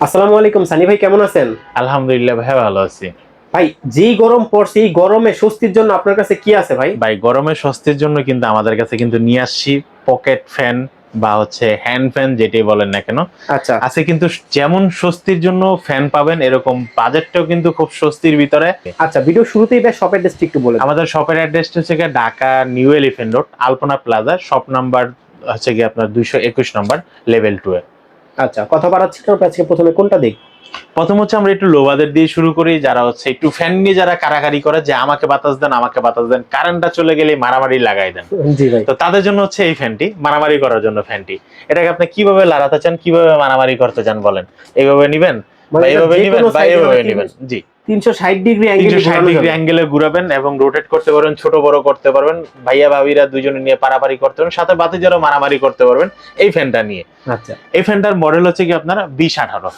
আসসালামু আলাইকুম সানি ভাই কেমন আছেন? আলহামদুলিল্লাহ ভাই ভালো আছি। ভাই যেই গরম পড়ছে এই গরমে স্বস্তির জন্য আপনার কাছে কি আছে ভাই? ভাই গরমে স্বস্তির জন্য কিন্তু আমাদের কাছে কিন্তু নিয়ে আসছি পকেট ফ্যান বা হচ্ছে হ্যান্ড ফ্যান যেটাই বলেন না কেন। আচ্ছা। আছে কিন্তু যেমন স্বস্তির জন্য ফ্যান পাবেন এরকম বাজেটটাও কিন্তু খুব স্বস্তির ভিতরে। আচ্ছা ভিডিও শুরুতেই বেশ শপের ডেস্ট একটু বলে আমাদের শপের অ্যাড্রেসটা হচ্ছে Dhaka New Elephant Road Alpana Plaza shop number হচ্ছে গিয়ে আপনার দুইশো একুশ নাম্বার লেভেল টু এ। আচ্ছা কথা বাড়াচ্ছি কারণ আজকে প্রথমে কোনটা দেখ? প্রথম হচ্ছে আমরা একটু লোবাদের দিয়ে শুরু করি যারা হচ্ছে একটু ফ্যান নিয়ে যারা কারাকারি করে যে আমাকে বাতাস দেন আমাকে বাতাস দেন কারেন্টটা চলে গেলে মারামারি লাগাই দেন। জি ভাই। তো তাদের জন্য হচ্ছে এই ফ্যানটি মারামারি করার জন্য ফ্যানটি এটাকে আপনি কীভাবে লাগাতে চান কীভাবে মারামারি করতে চান বলেন? এইভাবে নিবেন? পারাপারি করতে পারবেন সাথে বাতি যারা মারামারি করতে পারবেন। এই ফ্যানটা নিয়ে। আচ্ছা। এই ফ্যানটার মডেল হচ্ছে কি আপনার বিশ আঠারো।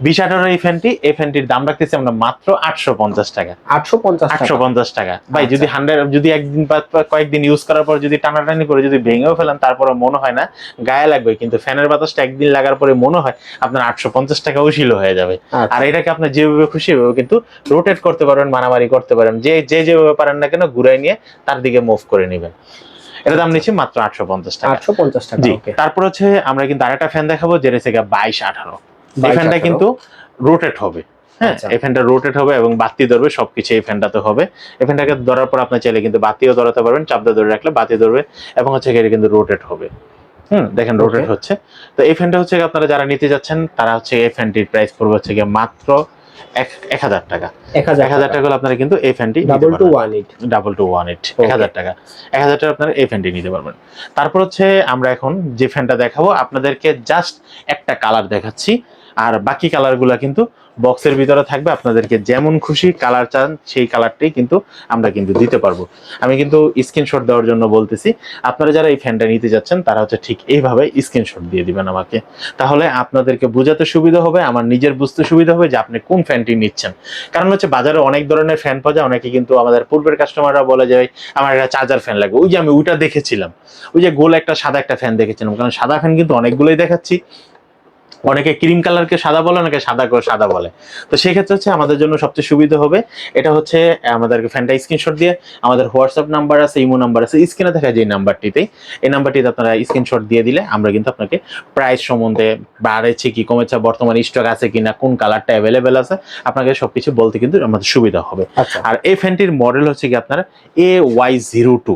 বিশ আঠারো এই ফ্যানটি এই ফ্যানটির দাম রাখতেছি আমরা মাত্র আটশো পঞ্চাশ টাকা। আটশো পঞ্চাশ আটশো পঞ্চাশ টাকা। ভাই আচ্ছা। যদি হান্ড্রেড যদি একদিন বা কয়েকদিন ইউজ করার পর যদি টানাটানি করে যদি ভেঙেও ফেলেন তারপরে মনে হয় না গায়ে লাগবে। কিন্তু ফ্যানের বাতাসটা একদিন লাগার পরে মনে হয় আপনার আটশো পঞ্চাশ টাকা উশিল হয়ে যাবে। আচ্ছা। আর এটাকে আপনি যেভাবে খুশি এভাবে কিন্তু রোটেট করতে পারবেন মারামারি করতে পারেন যে যে যেভাবে পারেন না কেন ঘুরাই নিয়ে তার দিকে মুভ করে নেবেন। এটা দাম নিচ্ছি মাত্র আটশো পঞ্চাশ টাকা। আটশো পঞ্চাশ টাকা জি। তারপর হচ্ছে আমরা কিন্তু আরেকটা ফ্যান দেখাবো যেটা হচ্ছে বাইশ আঠারো। এই 22, ফ্যানটা কিন্তু রোটেট হবে। হ্যাঁ। এই ফ্যানটা রোটেট হবে এবং বাতি ধরবে সবকিছু এই ফ্যানটাতে হবে। এই ফ্যানটাকে ধরার পর আপনি চাইলে কিন্তু বাতিও ধরাতে পারবেন চাপটা ধরে রাখলে বাতি ধরবে এবং হচ্ছে এটা কিন্তু রোটেট হবে। হুম দেখেন রোটেট. হচ্ছে। তো এই ফ্যানটা হচ্ছে আপনারা যারা নিতে যাচ্ছেন তারা হচ্ছে এই ফ্যানটির প্রাইস পড়বে হচ্ছে গিয়ে মাত্র এক এক হাজার টাকা। এক হাজার টাকা। হলে আপনারা কিন্তু এই ফ্যানটি double two one eight double two one eight এক হাজার টাকা। এক হাজার টাকা আপনারা এই ফ্যানটি নিতে পারবেন। তারপর হচ্ছে আমরা এখন যে ফ্যানটা দেখাবো আপনাদেরকে জাস্ট একটা কালার দেখাচ্ছি। আর বাকি কালারগুলো কিন্তু বক্সের ভিতরে থাকবে। আপনাদেরকে যেমন খুশি কালার চান, সেই কালারটাই কিন্তু আমরা কিন্তু দিতে পারব। আমি কিন্তু স্ক্রিনশট দেওয়ার জন্য বলতেছি, আপনারা যারা এই ফ্যানটা নিতে যাচ্ছেন, তারা হচ্ছে ঠিক এইভাবে স্ক্রিনশট দিয়ে দিবেন আমাকে। তাহলে আপনাদেরকে বোঝাতে সুবিধা হবে, আমার নিজের বুঝতে সুবিধা হবে যে আপনি কোন ফ্যানটি নিচ্ছেন। কারণ হচ্ছে বাজারে অনেক ধরনের ফ্যান পাওয়া যায়, অনেকে কিন্তু আমাদের পূর্বের কাস্টমাররা বলে যে আমার একটা চার্জার ফ্যান লাগবে। ওই যে আমি ওইটা দেখেছিলাম। ওই যে গোল একটা সাদা একটা ফ্যান দেখেছিলাম, কারণ সাদা ফ্যান কিন্তু অনেকগুলোই দেখাচ্ছি। অনেকে ক্রিম কালারকে সাদা বলে অনেকে সাদা করে সাদা বলে। তো সেক্ষেত্রে হচ্ছে আমাদের জন্য সবচেয়ে সুবিধা হবে। এটা হচ্ছে আমাদেরকে ফ্যানটা স্ক্রিনশট দিয়ে আমাদের হোয়াটসঅ্যাপ নাম্বার আছে ইমো নাম্বার আছে স্ক্রিনে দেখা যায় এই নাম্বারটিতে এই নাম্বারটিতে আপনারা স্ক্রিনশট দিয়ে দিলে আমরা কিন্তু আপনাকে প্রাইস সম্বন্ধে বাড়েছে কি কমেছে বর্তমানে স্টক আছে কিনা কোন কালারটা অ্যাভেলেবেল আছে আপনাকে সবকিছু বলতে কিন্তু আমাদের সুবিধা হবে। আচ্ছা। আর এই ফ্যানটির মডেল হচ্ছে কি আপনার A Y zero two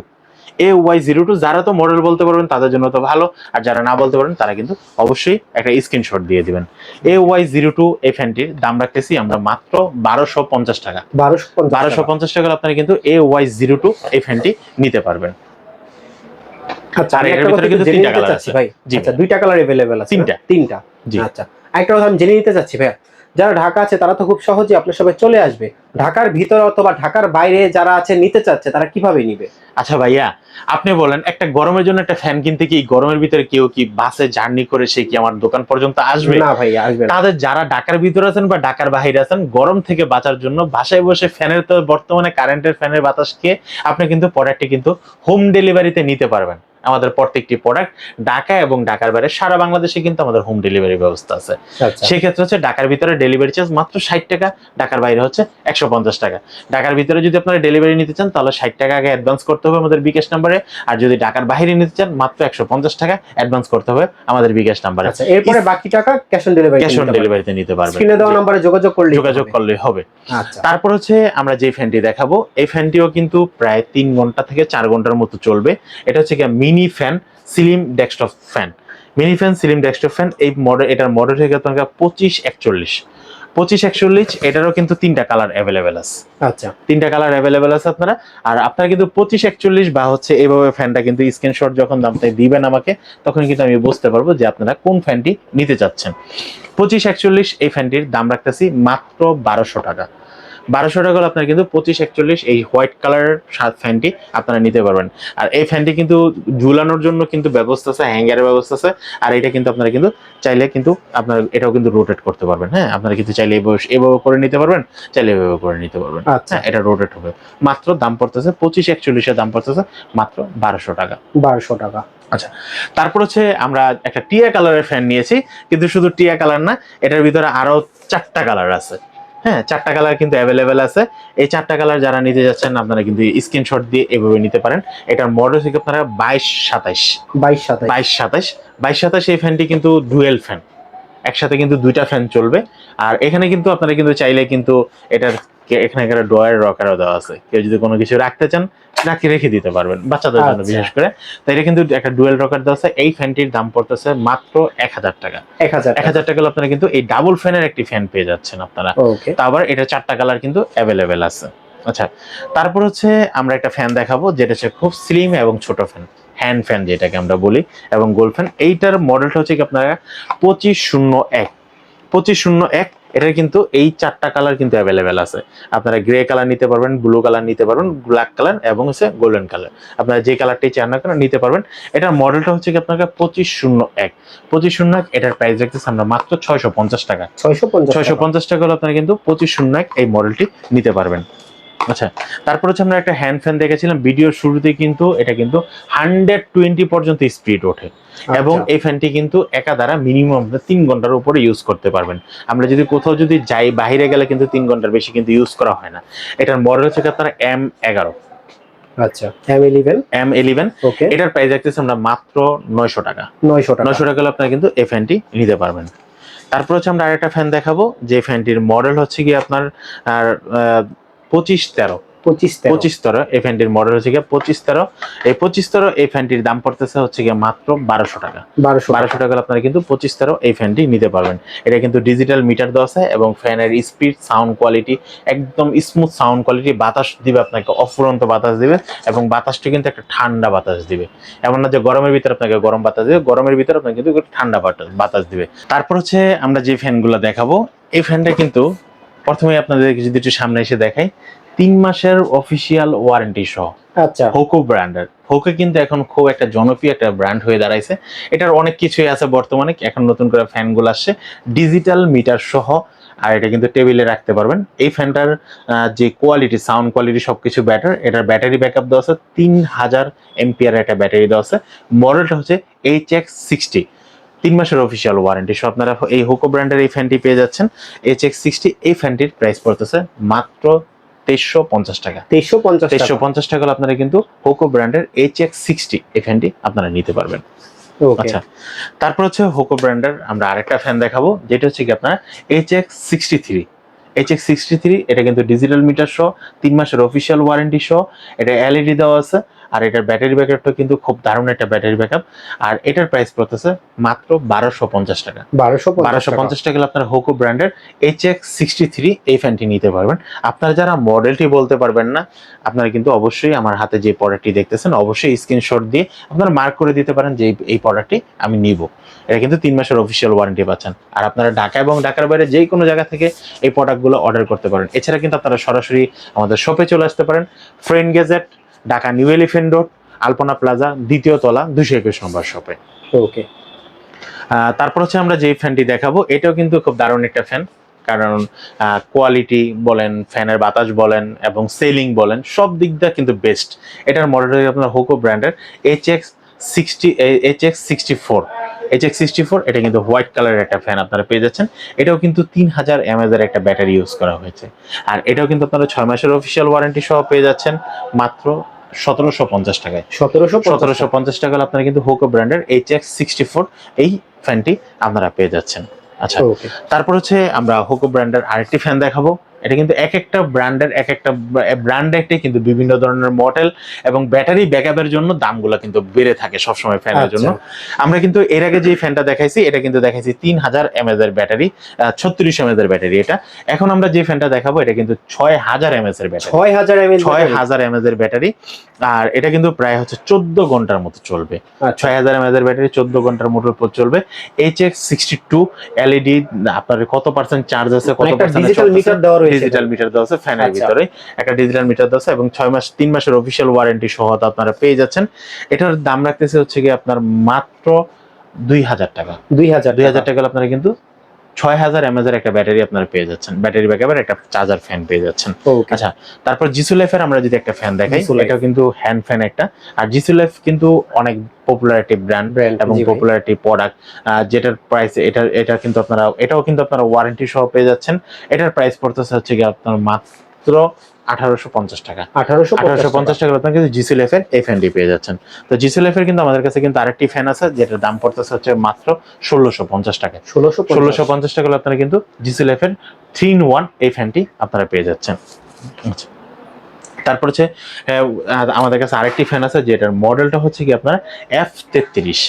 A Y zero two যারা তো মডেল বলতে পারবেন তাদের জন্য তো ভালো। আর যারা না বলতে পারবেন তারা কিন্তু অবশ্যই একটা স্ক্রিনশট দিয়ে দিবেন। এ ওয়াই জিরো টু এই ফ্যানটির দাম রাখতেছি আমরা মাত্র বারোশো পঞ্চাশ টাকা। বারোশো পঞ্চাশ টাকা। আপনারা কিন্তু এ ওয়াই জিরো টু এই ফ্যানটি নিতে পারবেন। আচ্ছা, আচ্ছা দুইটা কালার এভেলেবেল আছে। তিনটা। তিনটা। আচ্ছা একটা কথা আমি জেনে নিতে চাচ্ছি ভাইয়া। যারা ঢাকা আছে তারা তো খুব সহজে আপনার সবাই চলে আসবে। ঢাকার ভিতরে অথবা ঢাকার বাইরে যারা আছে নিতে চাচ্ছে তারা কীভাবে নিবে? আচ্ছা ভাইয়া আপনি বলেন একটা গরমের জন্য একটা ফ্যান কিনতে কি গরমের ভিতরে কেউ কি বাসে জার্নি করে সে কি আমার দোকান পর্যন্ত আসবে? না ভাইয়া আসবে তাদের যারা ঢাকার ভিতরে আছেন বা ঢাকার বাহিরে আছেন গরম থেকে বাঁচার জন্য বাসায় বসে ফ্যানের তো বর্তমানে কারেন্টের ফ্যানের বাতাস খেয়ে আপনি কিন্তু প্রোডাক্টটি কিন্তু হোম ডেলিভারিতে নিতে পারবেন। আমাদের প্রত্যেকটি প্রোডাক্ট ঢাকা এবং ঢাকার বাইরে সারা বাংলাদেশে কিন্তু আমাদের হোম ডেলিভারি ব্যবস্থা আছে। আচ্ছা। সেক্ষেত্রে হচ্ছে ঢাকার ভিতরে ডেলিভারি চার্জ মাত্র ষাট টাকা ঢাকার বাইরে হচ্ছে একশো পঞ্চাশ টাকা। ঢাকার ভিতরে যদি আপনারা ডেলিভারি নিতে চান তাহলে ষাট টাকা আগে অ্যাডভান্স করতে হবে আমাদের বিকাশ নাম্বারে আর যদি ঢাকার বাইরে নিতে চান মাত্র একশো পঞ্চাশ টাকা অ্যাডভান্স করতে হবে আমাদের বিকাশ নাম্বারে আচ্ছা এরপরে বাকি টাকা cash on delivery cash on ডেলিভারিতে নিতে পারবেন। স্ক্রিনে দেওয়া নম্বরে যোগাযোগ করলে যোগাযোগ করলে হবে। আচ্ছা। তারপর হচ্ছে আমরা যে ফ্যানটি দেখাবো এই ফ্যানটিও কিন্তু প্রায় তিন ঘণ্টা থেকে চার ঘণ্টার মতো চলবে। এটা হচ্ছে কি mini fan slim desktop fan. Mini fan slim desktop fan এই মডেল এটার মডেল হয়ে গেছে আপনার পঁচিশ একচল্লিশ। পঁচিশ একচল্লিশ এটারও কিন্তু তিনটা কালার অ্যাভেলেবেল আছে। আচ্ছা। তিনটা কালার অ্যাভেলেবেল আছে আপনারা। আর আপনারা কিন্তু পঁচিশ একচল্লিশ বা হচ্ছে এইভাবে ফ্যানটা কিন্তু স্ক্রিনশট যখন আপনি দিবেন আমাকে তখন কিন্তু আমি বুঝতে পারব যে আপনারা কোন ফ্যানটি নিতে চাচ্ছেন। পঁচিশ একচল্লিশ এই ফ্যানটির দাম রাখতেছি মাত্র বারোশো টাকা। বারোশো টাকা হলে আপনার কিন্তু পঁচিশ একচল্লিশ এই হোয়াইট কালারের ফ্যানটি আপনারা নিতে পারবেন। আর এই ফ্যানটি কিন্তু ঝুলানোর জন্য কিন্তু ব্যবস্থা আছে হ্যাঙ্গারের ব্যবস্থা আছে আর এটা কিন্তু আপনারা কিন্তু চাইলে কিন্তু আপনার এটাও কিন্তু রোটেট করতে পারবেন হ্যাঁ? আপনারা কিন্তু চাইলে এভাবে এভাবে করে নিতে পারবেন চাইলে এভাবে করে নিতে পারবেন আচ্ছা। হ্যাঁ এটা রোটেট হবে। মাত্র দাম পড়তেছে পঁচিশ একচল্লিশের দাম পড়তেছে মাত্র বারোশো টাকা। বারোশো টাকা। আচ্ছা তারপর হচ্ছে আমরা একটা টিয়া কালারের ফ্যান নিয়েছি কিন্তু শুধু টিয়া কালার না এটার ভিতরে আরও চারটা কালার আছে। হ্যাঁ চারটা কালার কিন্তু অ্যাভেলেবেল আছে। এই চারটা কালার যারা নিতে যাচ্ছেন আপনারা কিন্তু স্ক্রিনশট দিয়ে এভাবে নিতে পারেন। এটার মডেল থেকে আপনারা বাইশ সাতাইশ। বাইশ সাতাইশ। বাইশ সাতাইশ। বাইশ সাতাইশ এই ফ্যানটি কিন্তু ডুয়েল ফ্যান একসাথে কিন্তু দুইটা ফ্যান চলবে। আর এখানে কিন্তু আপনারা কিন্তু চাইলে কিন্তু এটার এখানে একটা ড্রয়ার রকারও দেওয়া আছে। কেউ যদি কোনো কিছু রাখতে চান রাখি রেখে দিতে পারবেন বাচ্চাদের জন্য আচ্ছা। বিশেষ করে। তো এটা কিন্তু একটা ডুয়েল রকার দেওয়া আছে। এই ফ্যানটির দাম পড়তেছে মাত্র এক হাজার টাকা। এক হাজার এক হাজার টাকা আপনারা কিন্তু এই ডাবল ফ্যানের একটি ফ্যান পেয়ে যাচ্ছেন আপনারা। তা আবার এটা চারটা কালার কিন্তু অ্যাভেলেবেল আছে। আচ্ছা তারপর হচ্ছে আমরা একটা ফ্যান দেখাবো যেটা হচ্ছে খুব স্লিম এবং ছোট ফ্যান। হ্যান্ড ফ্যান যেটাকে আমরা বলি এবং গোল ফ্যান এইটার মডেলটা হচ্ছে কি আপনারা পঁচিশ শূন্য এক। পঁচিশ শূন্য এক এটার কিন্তু এই চারটা কালার কিন্তু অ্যাভেলেবেল আছে। আপনারা গ্রে কালার নিতে পারবেন ব্লু কালার নিতে পারবেন ব্ল্যাক কালার এবং হচ্ছে গোল্ডেন কালার আপনারা যে কালারটি চান না কেন নিতে পারবেন। এটার মডেলটা হচ্ছে কি আপনাকে পঁচিশ শূন্য এক। পঁচিশ শূন্য এক এটার প্রাইস রাখতেছে আমরা মাত্র ছয়শো পঞ্চাশ টাকা। ছয়শো পঞ্চাশ ছয়শো পঞ্চাশ টাকা হলে আপনারা কিন্তু পঁচিশ শূন্য এক এই মডেলটি নিতে পারবেন। আচ্ছা তারপর হচ্ছে আমরা একটা হ্যান্ড ফ্যান দেখেছিলাম ভিডিওর শুরুতে কিন্তু এটা কিন্তু হান্ড্রেড টোয়েন্টি পর্যন্ত স্পিড ওঠে। এবং আচ্ছা। এই ফ্যানটি কিন্তু একা দ্বারা মিনিমাম তিন ঘণ্টার উপরে ইউজ করতে পারবেন। আমরা যদি কোথাও যদি যাই বাইরে গেলে কিন্তু তিন ঘণ্টার বেশি কিন্তু ইউজ করা হয় না। এটার মডেল হচ্ছে আপনার এম এগারো আচ্ছা M eleven M eleven okay এটার প্রাইস রাখতেছে আমরা মাত্র নয়শো টাকা। নয়শো টাকা। নশো টাকা আপনারা কিন্তু এই ফ্যানটি নিতে পারবেন। তারপর হচ্ছে আমরা আরেকটা ফ্যান দেখাবো যে ফ্যানটির মডেল হচ্ছে কি আপনার আর পঁচিশ তেরো। পঁচিশ তেরো। পঁচিশ তেরো এই ফ্যানটির মডেল হচ্ছে গিয়ে পঁচিশ তেরো। এই পঁচিশ তেরো এই ফ্যানটির দাম পড়তেছে হচ্ছে গিয়ে মাত্র বারোশো টাকা। বারোশো বারোশো টাকা আপনারা কিন্তু পঁচিশ তেরো এই ফ্যানটি নিতে পারবেন। এটা কিন্তু ডিজিটাল মিটার দেওয়া আছে এবং ফ্যানের স্পিড সাউন্ড কোয়ালিটি একদম স্মুথ সাউন্ড কোয়ালিটি বাতাস দিবে আপনাকে অফুরন্ত বাতাস দিবে এবং বাতাসটি কিন্তু একটা ঠান্ডা বাতাস দিবে। এমন না যে গরমের ভিতরে আপনাকে গরম বাতাস দিবে গরমের ভিতরে আপনাকে কিন্তু ঠান্ডা বাতাস বাতাস দিবে। তারপর হচ্ছে আমরা যে ফ্যানগুলো দেখাবো এই ফ্যানটা কিন্তু প্রথমে আপনাদেরকে যদি একটু সামনে এসে দেখাই তিন মাসের অফিসিয়াল ওয়ারেন্টি সহ। আচ্ছা। হোকো ব্র্যান্ডের হোকো কিন্তু এখন খুব একটা জনপ্রিয় একটা ব্র্যান্ড হয়ে দাঁড়াইছে। এটার অনেক কিছুই আছে বর্তমানে। এখন নতুন করে ফ্যানগুলো আসছে। ডিজিটাল মিটার সহ। আর এটা কিন্তু টেবিলে রাখতে পারবেন। এই ফ্যানটার যে কোয়ালিটি সাউন্ড কোয়ালিটি সবকিছু ব্যাটার এটার ব্যাটারি ব্যাকআপ দেওয়া আছে। তিন হাজার এমপিআর একটা ব্যাটারি দেওয়া আছে। মডেলটা হচ্ছে এইচ এক্স সিক্সটি তিন মাসের অফিসিয়াল ওয়ারেন্টি সো আপনারা এই হোকো ব্র্যান্ডের এই ফ্যানটি পেয়ে যাচ্ছেন। এইচ এক্স সিক্সটি এই ফ্যানটির প্রাইস পড়তেছে মাত্র তেইশশো পঞ্চাশ টাকা। তেইশশো পঞ্চাশ তেইশশো পঞ্চাশ টাকা আপনারা কিন্তু হোকো ব্র্যান্ডের এইচ এক্স সিক্সটি এই ফ্যানটি আপনারা নিতে পারবেন। ওকে আচ্ছা তারপর হচ্ছে হোকো ব্র্যান্ডের আমরা আরেকটা ফ্যান দেখাবো যেটা হচ্ছে কি আপনার H X sixty three H X sixty three এটা কিন্তু ডিজিটাল মিটার সহ তিন মাসের অফিসিয়াল ওয়ারেন্টি সহ এটা এলইডি দেওয়া আছে। আর এটার ব্যাটারি ব্যাকআপটা কিন্তু খুব দারুণ একটা ব্যাটারি ব্যাকআপ আর এটার প্রাইস পড়তেছে মাত্র বারোশো পঞ্চাশ টাকা। বারোশো বারোশো পঞ্চাশ টাকা আপনার হোকো ব্র্যান্ডের এইচ এক্স সিক্সটি থ্রি এই ফ্যানটি নিতে পারবেন। আপনারা যারা মডেলটি বলতে পারবেন না আপনারা কিন্তু অবশ্যই আমার হাতে যে প্রোডাক্টটি দেখতেছেন অবশ্যই স্ক্রিনশট দিয়ে আপনারা মার্ক করে দিতে পারেন যে এই- এই প্রোডাক্টটি আমি নিব। এটা কিন্তু তিন মাসের অফিসিয়াল ওয়ারেন্টি পাচ্ছেন। আর আপনারা ঢাকা এবং ঢাকার বাইরে যে কোনো জায়গা থেকে এই প্রোডাক্টগুলো অর্ডার করতে পারেন। এছাড়া কিন্তু আপনারা সরাসরি আমাদের শপে চলে আসতে পারেন। Friend Gadget Dhaka New Elephant Road Alpana Plaza দ্বিতীয় তলা দুশো একুশ নম্বর শপে ওকে তারপর হচ্ছে আমরা যে ফ্যানটি দেখাবো এটাও কিন্তু খুব দারুণ একটা ফ্যান কারণ কোয়ালিটি বলেন ফ্যানের বাতাস বলেন এবং সেলিং বলেন সব দিক দিয়ে কিন্তু বেস্ট এটার মডেল আপনার হোকো ব্র্যান্ডের H X sixty H X sixty four H X sixty four এটা কিন্তু হোয়াইট কালারের একটা ফ্যান আপনারা পেয়ে যাচ্ছেন। এটাও কিন্তু তিন হাজার এমএজের একটা ব্যাটারি ইউজ করা হয়েছে। আর এটাও কিন্তু আপনারা ছয় মাসের অফিসিয়াল ওয়ারেন্টি সহ পেয়ে যাচ্ছেন মাত্র সতেরোশো পঞ্চাশ টাকায়। সতেরোশো সতেরোশো পঞ্চাশ টাকা হলে আপনারা কিন্তু হোকো ব্র্যান্ডের এইচ এক্স সিক্সটি ফোর এই ফ্যানটি আপনারা পেয়ে যাচ্ছেন। আচ্ছা তারপর হচ্ছে আমরা হোকো ব্র্যান্ডের আরেকটি ফ্যান দেখাবো। এটা কিন্তু এক একটা ব্র্যান্ডের এক একটা ব্র্যান্ডের কিন্তু বিভিন্ন ধরনের মডেল এবং ব্যাটারি ব্যাকআপের জন্য দামগুলো কিন্তু বেড়ে থাকে সবসময় ফ্যানের জন্য। আমরা কিন্তু এর আগে যে ফ্যানটা দেখাইছি এটা কিন্তু দেখাইছি তিন হাজার এমএজ এর ব্যাটারি ছত্রিশ এমএজ এর ব্যাটারি এটা। এখন আমরা যে ফ্যানটা দেখাবো এটা কিন্তু ছয় হাজার এমএজ এর ব্যাটারি ছয় হাজার এমএল ছয় হাজার এমএজ এর ব্যাটারি আর এটা কিন্তু প্রায় হচ্ছে চোদ্দ ঘণ্টার মতো চলবে। আচ্ছা। ছয় হাজার এমএজ এর ব্যাটারি চোদ্দ ঘণ্টার মোটর পর চলবে H X sixty two LED আপনার কত পার্সেন্ট চার্জ আছে কত পার্সেন্ট ডিজিটাল মিটার দেওয়া ডিজিটাল মিটার দেওয়া আছে ফ্যানের আচ্ছা। ভিতরে একটা ডিজিটাল মিটার দেওয়া আছে এবং ছয় মাস তিন মাসের অফিসিয়াল ওয়ারেন্টি সহ আপনারা পেয়ে যাচ্ছেন। এটার দাম রাখতেছে হচ্ছে কি আপনার মাত্র দুই হাজার টাকা। দুই হাজার দুই হাজার টাকা। আপনারা কিন্তু ছয় হাজার এমএজের একটা ব্যাটারি আপনারা পেয়ে যাচ্ছেন। ব্যাটারি ব্যাকআপের একটা চার্জার ফ্যান পেয়ে যাচ্ছেন। আচ্ছা তারপর জিসু লাইফের আমরা যদি একটা ফ্যান দেখাই। এটাও কিন্তু হ্যান্ড ফ্যান একটা। আর জিসু লাইফ কিন্তু অনেক পপুলারিটি ব্র্যান্ড ব্র্যান্ড এবং। পপুলারিটি প্রোডাক্ট যেটার প্রাইস এটা এটা কিন্তু আপনারা এটাও কিন্তু আপনারা ওয়ারেন্টি সহ পেয়ে যাচ্ছেন। এটার প্রাইস পড়তেছে হচ্ছে কি আপনার মাত্র আঠারোশো পঞ্চাশ টাকা। আঠারোশো আঠারোশো পঞ্চাশ টাকা আপনার কিন্তু জিসি লেফের এই ফ্যানটি পেয়ে যাচ্ছেন। তো লেফের কিন্তু আমাদের কাছে কিন্তু আরেকটি ফ্যান আছে যেটার দাম পড়তেছে হচ্ছে মাত্র ষোলোশো পঞ্চাশ টাকা। ষোলোশো ষোলোশো পঞ্চাশ টাকা আপনারা কিন্তু লেফের থ্রি ইন ওয়ান এই ফ্যানটি আপনারা পেয়ে যাচ্ছেন। আচ্ছা। তারপর হচ্ছে আমাদের কাছে আরেকটি ফ্যান আছে যেটার মডেলটা হচ্ছে কি আপনার এফ তেত্রিশ।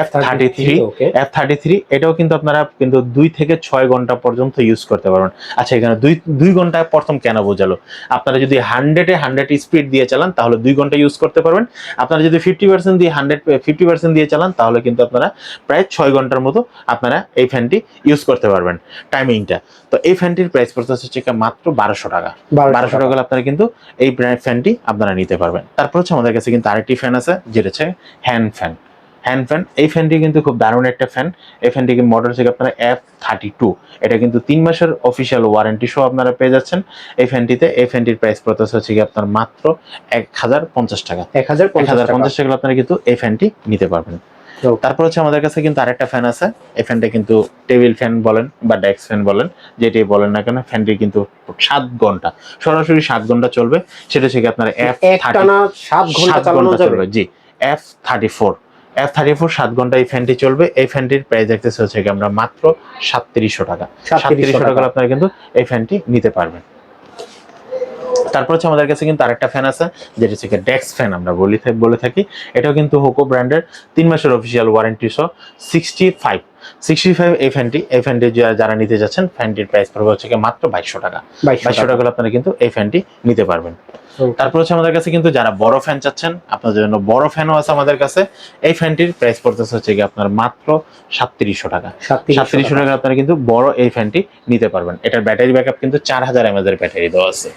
F thirty three F thirty three এটাও কিন্তু আপনারা কিন্তু দুই থেকে ছয় ঘণ্টা পর্যন্ত ইউজ করতে পারবেন। আচ্ছা এখানে দুই দুই ঘণ্টা প্রথম কেন বোঝালো? আপনারা যদি হান্ড্রেডে হান্ড্রেড স্পিড দিয়ে চালান তাহলে দুই ঘণ্টা ইউজ করতে পারবেন। আপনারা যদি ফিফটি পার্সেন্ট দিয়ে হান্ড্রেড ফিফটি পার্সেন্ট দিয়ে চালান তাহলে কিন্তু আপনারা প্রায় ছয় ঘণ্টার মতো আপনারা এই ফ্যানটি ইউজ করতে পারবেন টাইমিংটা তো এই ফ্যানটির প্রাইস পড়তে হচ্ছে কি মাত্র বারোশো টাকা। বারোশো টাকা আপনারা কিন্তু এই ফ্যানটি আপনারা নিতে পারবেন। তারপর হচ্ছে আমাদের কাছে কিন্তু আরেকটি ফ্যান আছে যেটা হচ্ছে হ্যান্ড ফ্যান হ্যান্ড ফ্যান এই ফ্যানটি কিন্তু খুব দারুণ একটা ফ্যান এই ফ্যানটি মডেল থেকে আপনারা এফ থার্টি টু এটা কিন্তু তিন মাসের অফিসিয়াল ওয়ারেন্টি সহ আপনারা পেয়ে যাচ্ছেন। এই ফ্যানটিতে এই ফ্যানটির প্রাইস পড়তেছে হচ্ছে কি আপনার মাত্র এক হাজার পঞ্চাশ টাকা। এক হাজার পঞ্চাশ টাকা। আপনারা কিন্তু এই ফ্যানটি নিতে পারবেন. তারপর হচ্ছে আমাদের কাছে কিন্তু আরেকটা ফ্যান আছে। এই ফ্যানটা কিন্তু টেবিল ফ্যান বলেন বা ডেস্ক ফ্যান বলেন যেটি বলেন না কেন ফ্যানটি কিন্তু সাত ঘণ্টা সরাসরি সাত ঘণ্টা চলবে। সেটা হচ্ছে কি আপনার এফ সাত ঘণ্টা চালানো যাবে। G F thirty four F thirty four সাত ঘণ্টা এই ফ্যানটি চলবে। এই ফ্যানটির প্রাইস দেখতেছে হচ্ছে আমরা মাত্র সাতত্রিশশো টাকা। সাতত্রিশশো টাকা। আপনারা কিন্তু এই ফ্যানটি নিতে পারবেন। তারপর হচ্ছে আমাদের কাছে কিন্তু আরেকটা ফ্যান আছে যেটা হচ্ছে ডেক্স ফ্যান আমরা বলি বলে থাকি। এটাও কিন্তু হোকো ব্র্যান্ডের তিন মাসের অফিসিয়াল ওয়ারেন্টি সহ সিক্সটি ফাইভ সিক্সটি ফাইভ এই ফ্যানটি এই ফ্যানটি যারা নিতে যাচ্ছেন ফ্যানটির প্রাইস পড়বে হচ্ছে কি মাত্র বাইশশো টাকা। বাইশশো টাকা। হলে আপনারা কিন্তু এই ফ্যানটি নিতে পারবেন। তারপর হচ্ছে আমাদের কাছে কিন্তু যারা বড় ফ্যান চাচ্ছেন আপনাদের জন্য বড় ফ্যানও আছে আমাদের কাছে এই ফ্যানটির প্রাইস পড়তেছে হচ্ছে কি আপনার মাত্র সাতত্রিশশো টাকা। সাতত্রিশশো টাকা। আপনারা কিন্তু বড় এই ফ্যানটি নিতে পারবেন। এটার ব্যাটারি ব্যাকআপ কিন্তু চার হাজার এমএজ এর ব্যাটারি দেওয়া আছে।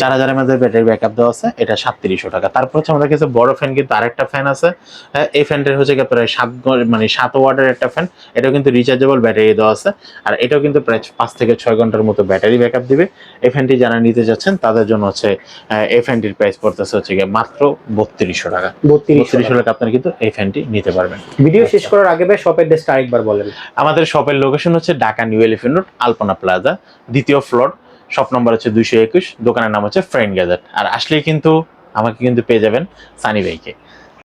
চার হাজার এমএজ এর ব্যাটারি ব্যাকআপ দেওয়া আছে এটা সাতত্রিশশো টাকা। তারপর হচ্ছে আমাদের কাছে বড় ফ্যান কিন্তু আরেকটা ফ্যান আছে। হ্যাঁ, এই ফ্যানটার হচ্ছে কি প্রায় সাত মানে সাত ওয়াটের একটা ফ্যান এটাও কিন্তু রিচার্জেবল ব্যাটারি দেওয়া আছে। আর এটাও কিন্তু প্রায় পাঁচ থেকে ছয় ঘণ্টার মতো ব্যাটারি ব্যাকআপ দিবে। এই ফ্যানটি যারা নিতে যাচ্ছেন তাদের জন্য হচ্ছে এই ফ্যানটির প্রাইস পড়তেছে হচ্ছে গিয়ে মাত্র বত্রিশশো টাকা। বত্রিশ বত্রিশশো টাকা আপনারা কিন্তু এই ফ্যানটি নিতে পারবেন। ভিডিও শেষ করার আগে ভাই শপের ডেস্কটা আরেকবার বলেন। আমাদের শপের লোকেশন হচ্ছে Dhaka New Elephant Road Alpana Plaza দ্বিতীয় ফ্লোর শপ নম্বর হচ্ছে দুইশো একুশ, দোকানের নাম হচ্ছে ফ্রেন্ড গ্যাজেট আর আসলেই কিন্তু আমাকে কিন্তু পেয়ে যাবেন সানি ভাইকে